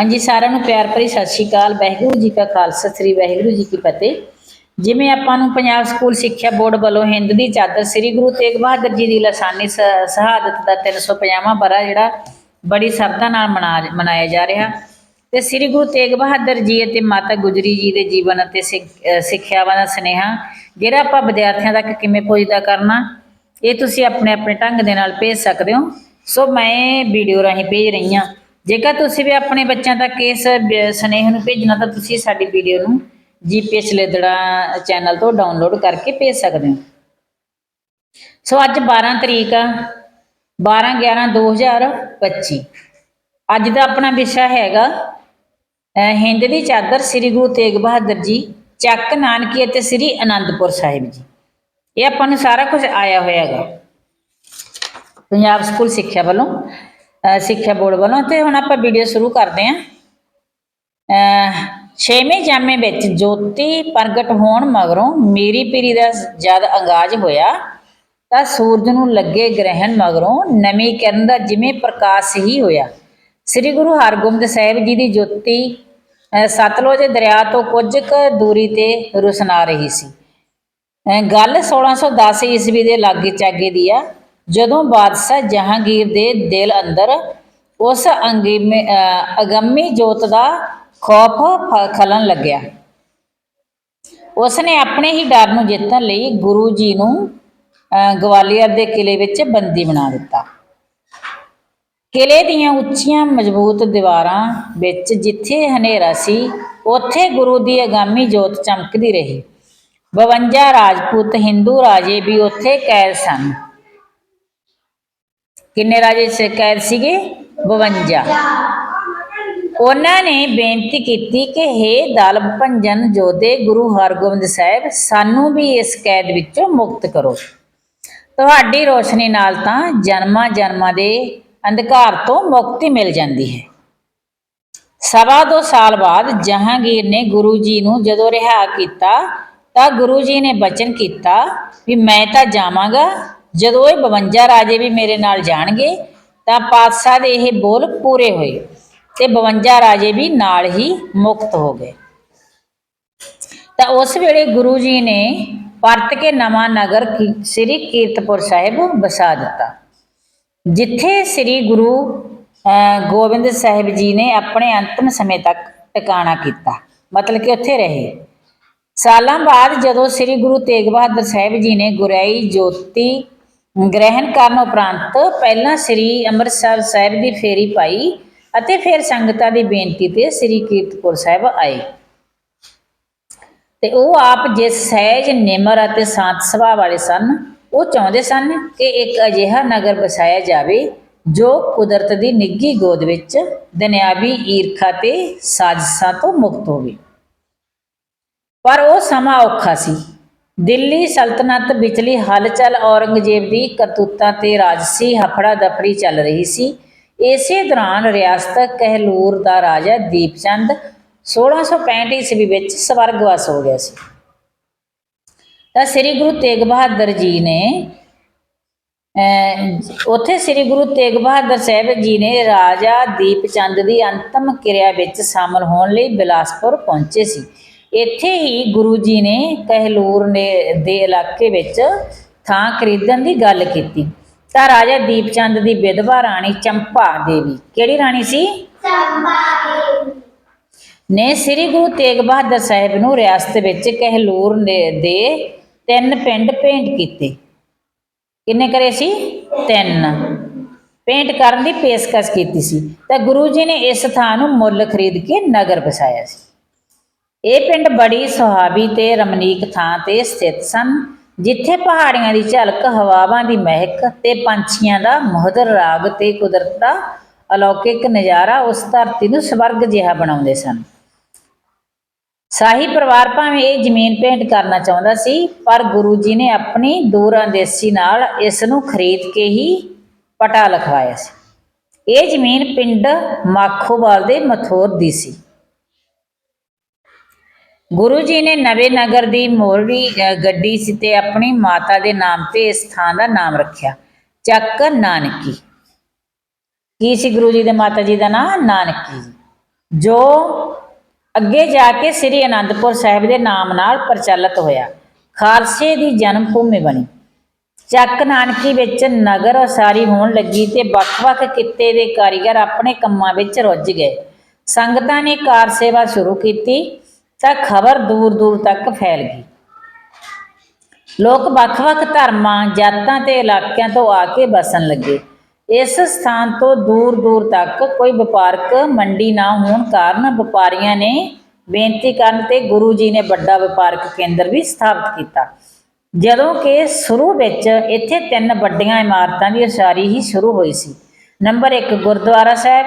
ਹਾਂਜੀ, ਸਾਰਿਆਂ ਨੂੰ ਪਿਆਰ ਭਰੀ ਸਤਿ ਸ਼੍ਰੀ ਅਕਾਲ। ਵਾਹਿਗੁਰੂ ਜੀ ਕਾ ਖਾਲਸਾ, ਸ੍ਰੀ ਵਾਹਿਗੁਰੂ ਜੀ ਕੀ ਫਤਿਹ। ਜਿਵੇਂ ਆਪਾਂ ਨੂੰ ਪੰਜਾਬ ਸਕੂਲ ਸਿੱਖਿਆ ਬੋਰਡ ਵੱਲੋਂ ਹਿੰਦ ਦੀ ਚਾਦਰ ਸ੍ਰੀ ਗੁਰੂ ਤੇਗ ਬਹਾਦਰ ਜੀ ਦੀ ਲਸਾਨੀ ਸ- ਸ਼ਹਾਦਤ ਦਾ 350ਵਾਂ ਬਰਾ ਜਿਹੜਾ ਬੜੀ ਸਰਧਾ ਨਾਲ ਮਨਾ, ਮਨਾਇਆ ਜਾ ਰਿਹਾ। ਤੇ ਸ੍ਰੀ ਗੁਰੂ ਤੇਗ ਬਹਾਦਰ ਜੀ ਅਤੇ ਮਾਤਾ ਗੁਜਰੀ ਜੀ ਦੇ ਜੀਵਨ ਅਤੇ ਸਿੱਖ- ਸਿੱਖਿਆਵਾਂ ਦਾ ਸੁਨੇਹਾ, ਜਿਹੜਾ ਆਪਾਂ ਵਿਦਿਆਰਥੀਆਂ ਤੱਕ ਕਿਵੇਂ ਪਹੁੰਚਦਾ ਕਰਨਾ, ਇਹ ਤੁਸੀਂ ਆਪਣੇ ਆਪਣੇ ਢੰਗ ਦੇ ਨਾਲ ਭੇਜ ਸਕਦੇ ਹੋ। ਸੋ ਮੈਂ ਵੀਡੀਓ ਰਾਹੀਂ ਭੇਜ ਰਹੀ ਹਾਂ। ਜੇਕਰ ਤੁਸੀਂ ਵੀ ਆਪਣੇ ਬੱਚਿਆਂ ਤੱਕ ਇਸ ਬ- ਸੁਨੇਹੇ ਨੂੰ ਭੇਜਣਾ ਤਾਂ ਤੁਸੀਂ ਸਾਡੀ ਵੀਡੀਓ ਨੂੰ ਜੀਪੀਐਸ ਲੈਦੜਾ ਚੈਨਲ ਤੋਂ ਡਾਊਨਲੋਡ ਕਰਕੇ ਭੇਜ ਸਕਦੇ ਹੋ। ਸੋ ਅੱਜ 12 ਤਰੀਕ ਆ 12 11 2025 ਅੱਜ ਦਾ ਆਪਣਾ ਵਿਸ਼ਾ ਹੈਗਾ, ਅਹ, ਹਿੰਦ ਦੀ ਚਾਦਰ ਸ੍ਰੀ ਗੁਰੂ ਤੇਗ ਬਹਾਦਰ ਜੀ, ਚੱਕ ਨਾਨਕੀ ਅਤੇ ਸ੍ਰੀ ਅਨੰਦਪੁਰ ਸਾਹਿਬ ਜੀ। ਇਹ ਆਪਾਂ ਨੂੰ ਸਾਰਾ ਕੁਝ ਆਇਆ ਹੋਇਆ ਹੈਗਾ। ਪੰਜਾਬ ਸਕੂਲ ਸਿੱਖਿਆ ਵੱਲੋਂ। ਸਿੱਖਿਆ ਬੋਰਡ ਵੱਲੋਂ ਤੇ ਹੁਣ ਆਪਾਂ ਵੀਡੀਓ ਸ਼ੁਰੂ ਕਰਦੇ ਹਾਂ। ਅਹ ਛੇਵੇਂ ਜਾਮੇ ਵਿੱਚ ਜੋਤੀ ਪ੍ਰਗਟ ਹੋਣ ਮਗਰੋਂ ਮੇਰੀ ਪੀਰੀ ਦਾ ਜਦ ਅੰਗਾਜ ਹੋਇਆ ਤਾਂ ਸੂਰਜ ਨੂੰ ਲੱਗੇ ਗ੍ਰਹਿਣ ਮਗਰੋਂ ਨਵੀਂ ਕਿਰਨ ਦਾ ਜਿਵੇਂ ਪ੍ਰਕਾਸ਼ ਹੀ ਹੋਇਆ। ਸ੍ਰੀ ਗੁਰੂ ਹਰਗੋਬਿੰਦ ਸਾਹਿਬ ਜੀ ਦੀ ਜੋਤੀ ਸਤਲੁਜ ਦਰਿਆ ਤੋਂ ਕੁਝ ਕੁ ਦੂਰੀ ਤੇ ਰੁਸਨਾ ਰਹੀ ਸੀ। ਅਹ ਗੱਲ 1610 ਈਸਵੀ ਦੇ ਲਾਗੇ ਚਾਗੇ ਦੀ ਆ। ਜਦੋਂ ਬਾਦਸ਼ਾਹ ਜਹਾਂਗੀਰ ਦੇ ਦਿਲ ਅੰਦਰ ਉਸ ਅੰਗੀਮੇ ਅਹ, ਅਗੰਮੀ ਜੋਤ ਦਾ ਖੌਫ ਖਲਣ ਲੱਗਿਆ। ਉਸ ਨੇ ਆਪਣੇ ਹੀ ਡਰ ਨੂੰ ਜਿੱਤਣ ਲਈ ਗੁਰੂ ਜੀ ਨੂੰ, ਅਹ, ਗਵਾਲੀਅਰ ਦੇ ਕਿਲੇ ਵਿੱਚ ਬੰਦੀ ਬਣਾ ਦਿੱਤਾ। ਕਿਲੇ ਦੀਆਂ ਉੱਚੀਆਂ ਮਜ਼ਬੂਤ ਦੀਵਾਰਾਂ ਵਿੱਚ ਜਿੱਥੇ ਹਨੇਰਾ ਸੀ, ਉੱਥੇ ਗੁਰੂ ਦੀ ਅਗਾਮੀ ਜੋਤ ਚਮਕਦੀ ਰਹੀ। 52 ਰਾਜਪੂਤ ਹਿੰਦੂ ਰਾਜੇ ਵੀ ਉੱਥੇ ਕੈਦ ਸਨ। ਕਿੰਨੇ ਰਾਜੇ ਸ, ਕੈਦ ਸੀਗੇ? 52 ਉਹਨਾਂ ਨੇ ਬੇਨਤੀ ਕੀਤੀ ਕਿ हे ਦਲ ਭੰਜਨ ਜੋਧੇ, ਗੁਰੂ ਹਰਗੋਬਿੰਦ ਸਾਹਿਬ, ਸਾਨੂੰ ਵੀ ਇਸ ਕੈਦ ਵਿੱਚੋਂ ਮੁਕਤ ਕਰੋ। ਤੁਹਾਡੀ ਰੋਸ਼ਨੀ ਨਾਲ ਤਾਂ ਜਨਮਾਂ ਜਨਮਾਂ ਦੇ ਅੰਧਕਾਰ ਤੋਂ ਮੁਕਤੀ ਮਿਲ ਜਾਂਦੀ ਹੈ। ਸਵਾ ਦੋ ਸਾਲ ਬਾਅਦ ਜਹਾਂਗੀਰ ਨੇ ਗੁਰੂ ਜੀ ਨੂੰ ਜਦੋਂ ਰਿਹਾ ਕੀਤਾ, ਤਾਂ ਗੁਰੂ ਜੀ ਨੇ ਬਚਨ ਕੀਤਾ ਵੀ ਮੈਂ ਤਾਂ ਜਾਵਾਂਗਾ ਜਦੋਂ ਇਹ 52 ਰਾਜੇ ਵੀ ਮੇਰੇ ਨਾਲ ਜਾਣਗੇ ਤਾਂ ਪਾਤਸ਼ਾਹ ਦੇ ਇਹ ਬੋਲ ਪੂਰੇ ਹੋਏ ਤੇ 52 ਰਾਜੇ ਵੀ ਨਾਲ ਹੀ ਮੁਕਤ ਹੋ ਗਏ। ਤਾਂ ਉਸ ਵੇਲੇ ਗੁਰੂ ਜੀ ਨੇ ਪਰਤ ਕੇ ਨਵਾਂ ਨਗਰ ਸ੍ਰੀ ਕੀਰਤਪੁਰ ਸਾਹਿਬ ਵਸਾ ਦਿੱਤਾ। ਜਿੱਥੇ ਸ੍ਰੀ ਗੁਰੂ ਅਹ, ਗੋਬਿੰਦ ਸਾਹਿਬ ਜੀ ਨੇ ਆਪਣੇ ਅੰਤਮ ਸਮੇਂ ਤੱਕ ਟਿਕਾਣਾ ਕੀਤਾ। ਮਤਲਬ ਕਿ ਉੱਥੇ ਰਹੇ। ਸਾਲਾਂ ਬਾਅਦ ਜਦੋਂ ਸ੍ਰੀ ਗੁਰੂ ਤੇਗ ਬਹਾਦਰ ਸਾਹਿਬ ਜੀ ਨੇ ਗੁਰਾਈ ਜੋਤੀ ਗ੍ਰਹਿਣ ਕਰਨ ਉਪਰੰਤ ਪਹਿਲਾਂ ਸ੍ਰੀ ਅੰਮ੍ਰਿਤਸਰ ਸਾਹਿਬ ਦੀ ਫੇਰੀ ਪਾਈ ਅਤੇ ਫਿਰ ਸੰਗਤਾਂ ਦੀ ਬੇਨਤੀ ਤੇ ਸ੍ਰੀ ਕੀਰਤਪੁਰ ਸਾਹਿਬ ਆਏ। ਤੇ ਉਹ ਆਪ ਜਿਸ ਸਹਿਜ, ਨਿਮਰ ਅਤੇ ਸ਼ਾਂਤ ਸੁਭਾਅ ਵਾਲੇ ਸਨ, ਉਹ ਚਾਹੁੰਦੇ ਸਨ ਕਿ ਇੱਕ ਅਜਿਹਾ ਨਗਰ ਵਸਾਇਆ ਜਾਵੇ ਜੋ ਕੁਦਰਤ ਦੀ ਨਿੱਗੀ ਗੋਦ ਵਿੱਚ ਦੁਨਿਆਵੀ ਈਰਖਾ ਤੇ ਸਾਜ਼ਿਸ਼ਾਂ ਤੋਂ ਮੁਕਤ ਹੋਵੇ। ਪਰ ਉਹ ਸਮਾਂ ਔਖਾ ਸੀ। ਦਿੱਲੀ ਸਲਤਨਤ ਵਿਚਲੀ ਹਲਚਲ ਔਰੰਗਜ਼ੇਬ ਦੀ ਕਰਤੂਤਾਂ ਤੇ ਰਾਜਸੀ ਹਫੜਾ ਦਫੜੀ ਚੱਲ ਰਹੀ ਸੀ। ਇਸੇ ਦੌਰਾਨ ਰਿਆਸਤ ਕਹਿਲੂਰ ਦਾ ਰਾਜਾ ਦੀਪਚੰਦ 1665 ਈਸਵੀ ਵਿੱਚ ਸਵਰਗਵਾਸ ਹੋ ਗਿਆ ਸੀ। ਤਾਂ ਸ੍ਰੀ ਗੁਰੂ ਤੇਗ ਬਹਾਦਰ ਜੀ ਨੇ ਅਹ, ਉੱਥੇ ਸ੍ਰੀ ਗੁਰੂ ਤੇਗ ਬਹਾਦਰ ਸਾਹਿਬ ਜੀ ਨੇ ਰਾਜਾ ਦੀਪਚੰਦ ਦੀ ਅੰਤਮ ਕਿਰਿਆ ਵਿੱਚ ਸ਼ਾਮਲ ਹੋਣ ਲਈ ਬਿਲਾਸਪੁਰ ਪਹੁੰਚੇ ਸੀ। ਇੱਥੇ ਹੀ ਗੁਰੂ ਜੀ ਨੇ ਕਹਿਲੂਰ ਨੇ ਦੇ ਇਲਾਕੇ ਵਿੱਚ ਥਾਂ ਖਰੀਦਣ ਦੀ ਗੱਲ ਕੀਤੀ। ਤਾਂ ਰਾਜਾ ਦੀਪਚੰਦ ਦੀ ਵਿਧਵਾ ਰਾਣੀ ਚੰਪਾ ਦੇਵੀ ਕਿਹੜੀ ਰਾਣੀ ਸੀ? ਨੇ ਸ੍ਰੀ ਗੁਰੂ ਤੇਗ ਬਹਾਦਰ ਸਾਹਿਬ ਨੂੰ ਰਿਆਸਤ ਵਿੱਚ ਕਹਿਲੂਰ ਨੇ ਦੇ ਤਿੰਨ ਪਿੰਡ ਭੇਂਟ ਕੀਤੇ। ਕਿੰਨੇ ਕਰੇ ਸੀ? ਤਿੰਨ। ਪੇਂਟ ਕਰਨ ਦੀ ਪੇਸ਼ਕਸ਼ ਕੀਤੀ ਸੀ। ਤਾਂ ਗੁਰੂ ਜੀ ਨੇ ਇਸ ਥਾਂ ਨੂੰ ਮੁੱਲ ਖਰੀਦ ਕੇ ਨਗਰ ਵਸਾਇਆ ਸੀ। ਇਹ ਪਿੰਡ ਬੜੀ ਸੁਹਾਵੀ ਤੇ ਰਮਣੀਕ ਥਾਂ ਤੇ ਸਥਿਤ ਸਨ, ਜਿੱਥੇ ਪਹਾੜੀਆਂ ਦੀ ਝਲਕ, ਹਵਾਵਾਂ ਦੀ ਮਹਿਕ ਤੇ ਪੰਛੀਆਂ ਦਾ ਮਹਦਰ ਰਾਗ ਤੇ ਕੁਦਰਤ ਦਾ ਅਲੌਕਿਕ ਨਜ਼ਾਰਾ ਉਸ ਧਰਤੀ ਨੂੰ ਸਵਰਗ ਜਿਹਾ ਬਣਾਉਂਦੇ ਸਨ। ਸ਼ਾਹੀ ਪਰਿਵਾਰ ਭਾਵੇਂ ਇਹ ਜ਼ਮੀਨ ਭੇਂਟ ਕਰਨਾ ਚਾਹੁੰਦਾ ਸੀ, ਪਰ ਗੁਰੂ ਜੀ ਨੇ ਆਪਣੀ ਦੂਰਅੰਦੇਸ਼ੀ ਨਾਲ ਇਸ ਨੂੰ ਖਰੀਦ ਕੇ ਹੀ ਪਟਾ ਲਿਖਵਾਇਆ ਸੀ। ਇਹ ਜ਼ਮੀਨ ਪਿੰਡ ਮਾਖੋਵਾਲ ਦੇ ਮਥੋਰ ਦੀ ਸੀ। ਗੁਰੂ ਜੀ ਨੇ ਨਵੇਂ ਨਗਰ ਦੀ ਮੋੜੀ ਗੱਡੀ ਸੀ ਤੇ ਆਪਣੀ ਮਾਤਾ ਦੇ ਨਾਮ ਤੇ ਇਸ ਥਾਂ ਦਾ ਨਾਮ ਰੱਖਿਆ। ਚੱਕ ਨਾਨਕੀ। ਕੀ ਸੀ ਗੁਰੂ ਜੀ ਦੇ ਮਾਤਾ ਜੀ ਦਾ ਨਾਮ ਨਾਨਕੀ ਜੋ ਅੱਗੇ ਜਾ ਕੇ ਸ੍ਰੀ ਅਨੰਦਪੁਰ ਸਾਹਿਬ ਦੇ ਨਾਮ ਨਾਲ ਪ੍ਰਚਲਿਤ ਹੋਇਆ। ਖਾਲਸੇ ਦੀ ਜਨਮ ਭੂਮੀ ਬਣੀ। ਚੱਕ ਨਾਨਕੀ ਵਿੱਚ ਨਗਰ ਉਸਾਰੀ ਹੋਣ ਲੱਗੀ ਤੇ ਵੱਖ-ਵੱਖ ਕਿੱਤੇ ਦੇ ਕਾਰੀਗਰ ਆਪਣੇ ਕੰਮਾਂ ਵਿੱਚ ਰੁੱਝ ਗਏ। ਸੰਗਤਾਂ ਨੇ ਕਾਰ ਸੇਵਾ ਸ਼ੁਰੂ ਕੀਤੀ। ਤਾਂ ਖਬਰ ਦੂਰ-ਦੂਰ ਤੱਕ ਫੈਲ ਗਈ। ਲੋਕ ਵੱਖ-ਵੱਖ ਧਰਮਾਂ, ਜਾਤਾਂ ਤੇ ਇਲਾਕਿਆਂ ਤੋਂ ਆ ਕੇ ਵਸਣ ਲੱਗੇ। ਇਸ ਸਥਾਨ ਤੋਂ ਦੂਰ-ਦੂਰ ਤੱਕ ਕੋਈ ਵਪਾਰਕ ਮੰਡੀ ਨਾ ਹੋਣ ਕਾਰਨ ਵਪਾਰੀਆਂ ਨੇ ਬੇਨਤੀ ਕਰਨ ਤੇ ਗੁਰੂ ਜੀ ਨੇ ਵੱਡਾ ਵਪਾਰਕ ਕੇਂਦਰ ਵੀ ਸਥਾਪਿਤ ਕੀਤਾ। ਜਦੋਂ ਕਿ ਸ਼ੁਰੂ ਵਿੱਚ ਇੱਥੇ ਤਿੰਨ ਵੱਡੀਆਂ ਇਮਾਰਤਾਂ ਦੀ ਉਸਾਰੀ ਹੀ ਸ਼ੁਰੂ ਹੋਈ ਸੀ। ਨੰਬਰ 1 ਗੁਰਦੁਆਰਾ ਸਾਹਿਬ,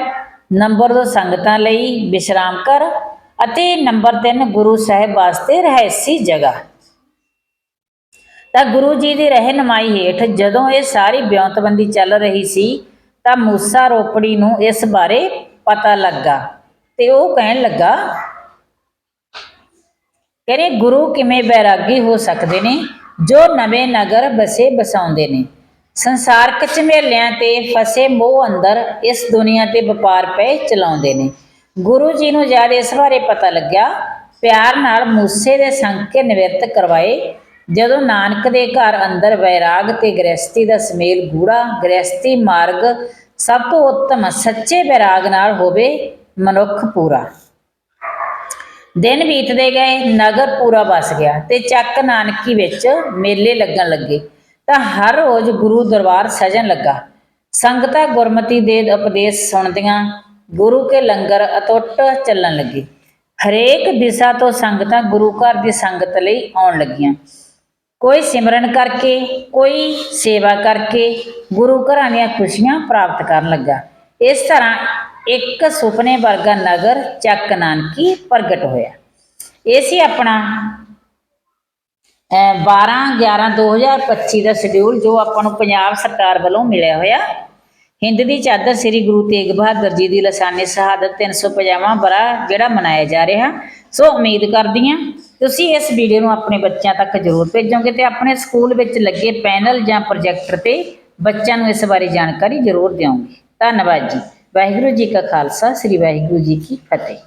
ਨੰਬਰ 2 ਸੰਗਤਾਂ ਲਈ, ਵਿਸ਼ਰਾਮ ਘਰ ਅਤੇ ਨੰਬਰ 3 ਗੁਰੂ ਸਾਹਿਬ ਵਾਸਤੇ ਰਹਿਸੀ ਜਗ੍ਹਾ। ਤਾਂ ਗੁਰੂ ਜੀ ਦੀ ਰਹਿਨਮਾਈ ਹੇਠ ਜਦੋਂ ਇਹ ਸਾਰੀ ਵਿਉਂਤਬੰਦੀ ਚੱਲ ਰਹੀ ਸੀ, ਤਾਂ ਮੂਸਾ ਰੋਪੜੀ ਨੂੰ ਇਸ ਬਾਰੇ ਪਤਾ ਲੱਗਾ ਤੇ ਉਹ ਕਹਿਣ ਲੱਗਾ, ਕਹਿੰਦੇ ਗੁਰੂ ਕਿਵੇਂ ਬੈਰਾਗੀ ਹੋ ਸਕਦੇ ਨੇ, ਜੋ ਨਵੇਂ ਨਗਰ ਬਸੇ ਬਸਾਉਂਦੇ ਨੇ। ਸੰਸਾਰਕ ਝਮੇਲਿਆਂ ਤੇ ਫਸੇ ਮੋਹ ਅੰਦਰ ਇਸ ਦੁਨੀਆ ਤੇ ਵਪਾਰ ਪਏ ਚਲਾਉਂਦੇ ਨੇ। ਗੁਰੂ ਜੀ ਨੂੰ ਜਦ ਇਸ ਬਾਰੇ ਪਤਾ ਲੱਗਿਆ, ਪਿਆਰ ਨਾਲ ਮੂਸੇ ਦੇ ਸੰਗ ਕੇ ਨਿਵਰਤ ਕਰਵਾਏ, ਜਦੋਂ ਨਾਨਕ ਦੇ ਘਰ ਅੰਦਰ ਵੈਰਾਗ ਤੇ ਗ੍ਰਸਤੀ ਦਾ ਸਮੇਲ ਗੂੜਾ ਗ੍ਰਸਤੀ ਮਾਰਗ ਸਭ ਤੋਂ ਉੱਤਮ ਸੱਚੇ ਵੈਰਾਗ ਨਾਲ ਹੋਵੇ, ਮਨੁੱਖ ਪੂਰਾ। ਦਿਨ ਬੀਤਦੇ ਗਏ, ਨਗਰ ਪੂਰਾ ਵਸ ਗਿਆ ਤੇ ਚੱਕ ਨਾਨਕੀ ਵਿੱਚ ਮੇਲੇ ਲੱਗਣ ਲੱਗੇ। ਤਾਂ ਹਰ ਰੋਜ਼ ਗੁਰੂ ਦਰਬਾਰ ਸਜਣ ਲੱਗਾ। ਸੰਗਤਾਂ ਗੁਰਮਤੀ ਦੇ ਉਪਦੇਸ਼ ਸੁਣਦੀਆਂ ਗੁਰੂ ਕੇ ਲੰਗਰ ਅਟੁੱਟ ਚੱਲਣ ਲੱਗੇ। ਹਰੇਕ ਦਿਸ਼ਾ ਤੋਂ ਸੰਗਤਾਂ ਗੁਰੂ ਘਰ ਦੀ ਸੰਗਤ ਲਈ ਆਉਣ ਲੱਗੀਆਂ। ਕੋਈ ਸਿਮਰਨ ਕਰਕੇ, ਕੋਈ ਸੇਵਾ ਕਰਕੇ ਗੁਰੂ ਘਰਾਂ ਦੀਆਂ ਖੁਸ਼ੀਆਂ ਪ੍ਰਾਪਤ ਕਰਨ ਲੱਗਾ। ਇਸ ਤਰ੍ਹਾਂ ਇੱਕ ਸੁਪਨੇ ਵਰਗਾ ਨਗਰ ਚੱਕ ਨਾਨਕੀ ਪ੍ਰਗਟ ਹੋਇਆ। ਇਹ ਸੀ ਆਪਣਾ, ਅਹ 12 11 2025 ਦਾ ਸ਼ਡਿਊਲ ਜੋ ਆਪਾਂ ਨੂੰ ਪੰਜਾਬ ਸਰਕਾਰ ਵੱਲੋਂ ਮਿਲਿਆ ਹੋਇਆ। ਹਿੰਦ ਦੀ ਚਾਦਰ ਸ੍ਰੀ ਗੁਰੂ ਤੇਗ ਬਹਾਦਰ ਜੀ ਦੀ ਲਸਾਨੀ ਸ਼ਹਾਦਤ 350ਵਾਂ ਬਰਾ ਜਿਹੜਾ ਮਨਾਇਆ ਜਾ ਰਿਹਾ। ਸੋ ਉਮੀਦ ਕਰਦੀ ਹਾਂ ਤੁਸੀਂ ਇਸ ਵੀਡੀਓ ਨੂੰ ਆਪਣੇ ਬੱਚਿਆਂ ਤੱਕ ਜ਼ਰੂਰ ਭੇਜੋਗੇ ਤੇ ਆਪਣੇ ਸਕੂਲ ਵਿੱਚ ਲੱਗੇ ਪੈਨਲ ਜਾਂ ਪ੍ਰੋਜੈਕਟਰ ਤੇ ਬੱਚਿਆਂ ਨੂੰ ਇਸ ਬਾਰੇ ਜਾਣਕਾਰੀ ਜ਼ਰੂਰ ਦਿਓਗੇ। ਧੰਨਵਾਦ ਜੀ। ਵਾਹਿਗੁਰੂ ਜੀ ਕਾ ਖਾਲਸਾ, ਸ੍ਰੀ ਵਾਹਿਗੁਰੂ ਜੀ ਕੀ ਫਤਿਹ।